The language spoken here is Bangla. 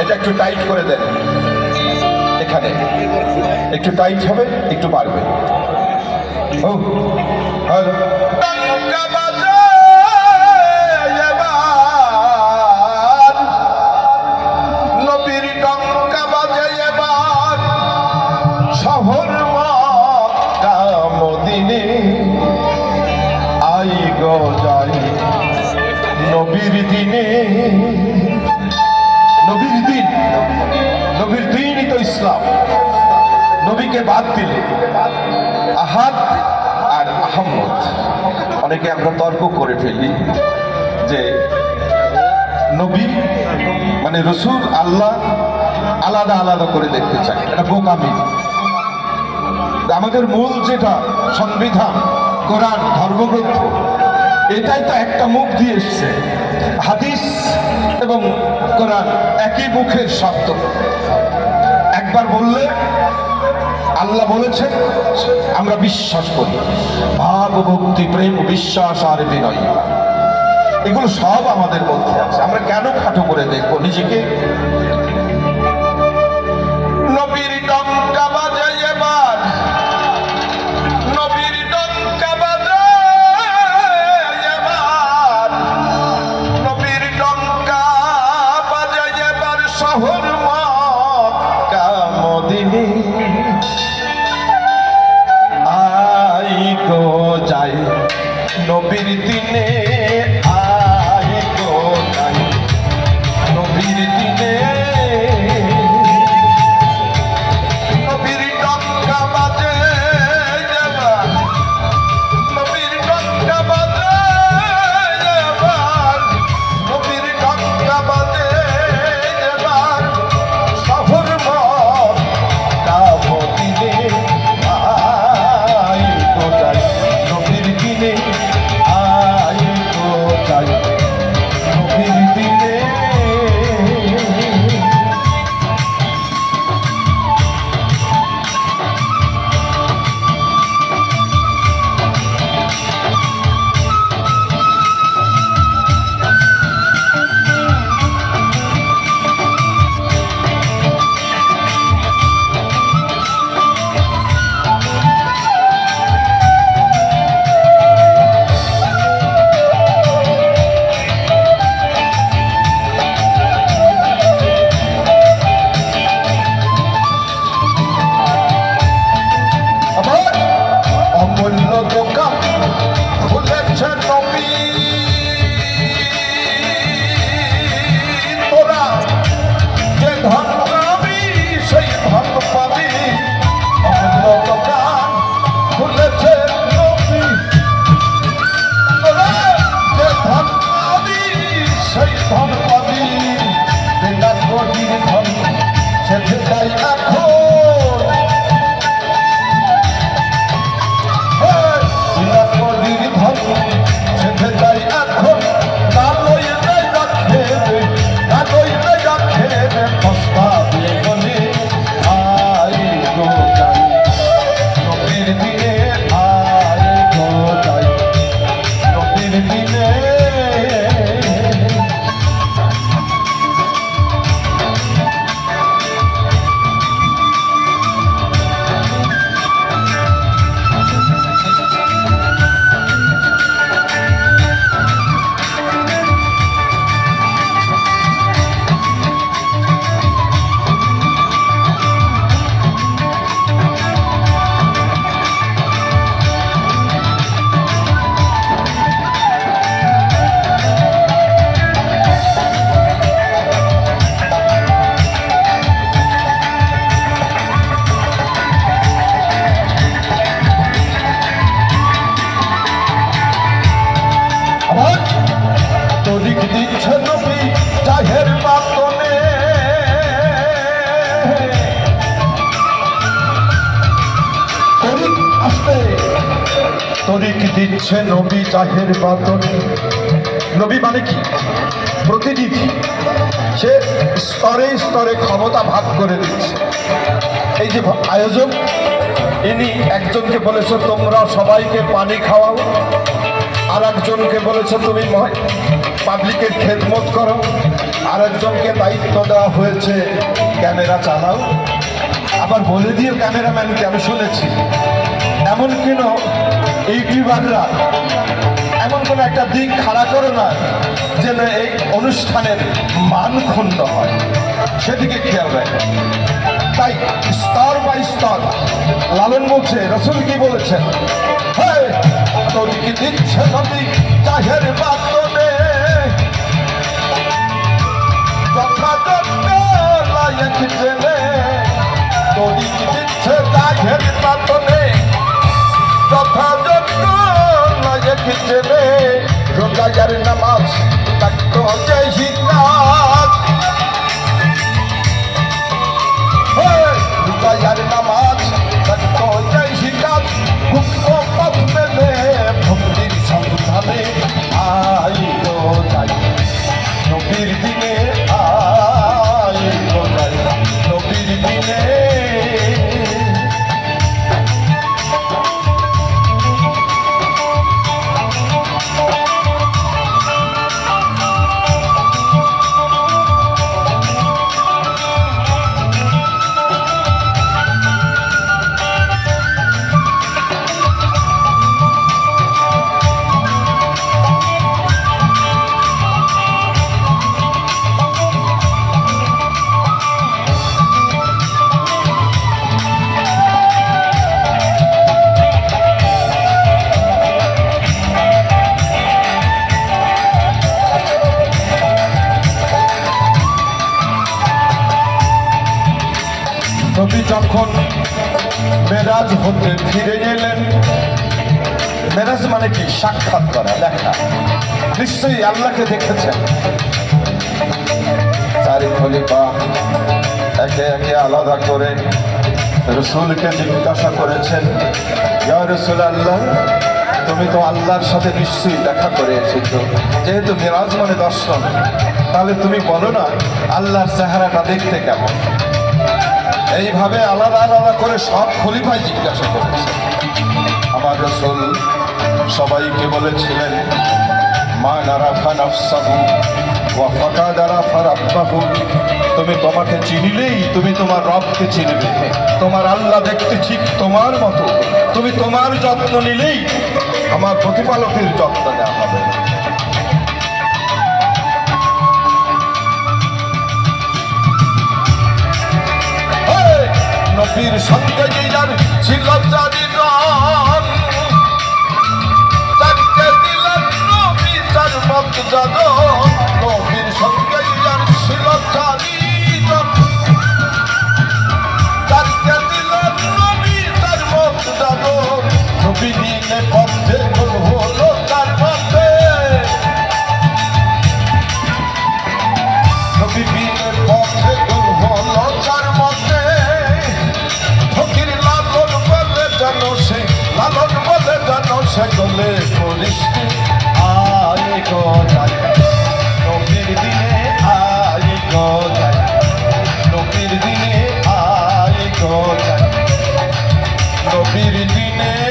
এটা একটু টাইট করে দেন। এখানে। একটু টাইট হবে একটু বাড়বে। ও হ্যালো ইসলাম। নবীকে বাদ দিলে আহাদ আর আহমদ অনেকে আমরা তর্ক করে ফেলি যে নবী মানে রসুল আল্লাহ আলাদা আলাদা করে দেখতে চায়। এটা বোকামি। আমাদের মূল যেটা সংবিধান, কোরআন, ধর্মগ্রন্থ, এটাই তো একটা মুখ দিয়ে এসছে। হাদিস এবং কোরআন একই মুখের শব্দ। একবার বললে, আল্লাহ বলেছেন, আমরা বিশ্বাস করি। ভাব ভক্তি প্রেম, বিশ্বাস আর বিনয়। এগুলো সব আমাদের মধ্যে আছে। আমরা কেন খাটো করে দেখব? নিজেকে তরিক দিচ্ছে নবী চাহের বাতনে নবী মানে কি? প্রতিনিধি। সে স্তরে স্তরে ক্ষমতা ভাগ করে দিচ্ছে। এই যে আয়োজক, ইনি একজনকে বলেছে, তোমরা সবাইকে পানি খাওয়াও। আর একজনকে বলেছে, তুমি পাবলিকের খেদমত করো। আরেকজনকে দায়িত্ব দেওয়া হয়েছে, ক্যামেরা চালাও। আবার বলে দিও, ক্যামেরাম্যানকে আমি শুনেছি। এমন কেন ইউটিউবাররা এমন কোনো একটা দিক খাড়া করো না যেন এই অনুষ্ঠানের মান ক্ষুণ্ণ হয়। সেদিকে খেয়াল রাখে। তাই স্তর বাই স্তর লালন বলছে রসুল কি বলেছেন? "হেই, তোদিকে দিচ্ছে নদী চাহের বাতনে জেনে রোজাগার নামাজ যখন মেরাজ হতে ফিরে গেলেন, মেরাজ মানে কি? সাক্ষাৎ করা, দেখা। নিশ্চয়ই আল্লাহকে দেখেছেন। চারি খলিফা একে একে আলাদা করে রসুলকে জিজ্ঞাসা করেছেন রসুল আল্লাহ তুমি তো আল্লাহর সাথে নিশ্চয়ই দেখা করে এসেছ। যেহেতু মেরাজ মানে দর্শন, তাহলে তুমি বলো না, আল্লাহর চেহারাটা দেখতে কেমন? এইভাবে আলাদা আলাদা করে সব খলিফাই জিজ্ঞাসা করেছে। আমার রসুল সবাইকে বলেছিলেন, মা নারাফা নফসাহু ওয়া ফাকাদ আরাফা রাব্বাহু। তুমি তোমাকে চিনিলেই তুমি তোমার রবকে চিনবে। তোমার আল্লাহ দেখতে ঠিক তোমার মতো। তুমি তোমার যত্ন নিলেই আমার প্রতিপালকের যত্ন নেওয়া হবে। নবীর সঙ্গে যার ছিল চারি রং কোথায় নবীর দিনে আয় কোথায় নবীর দিনে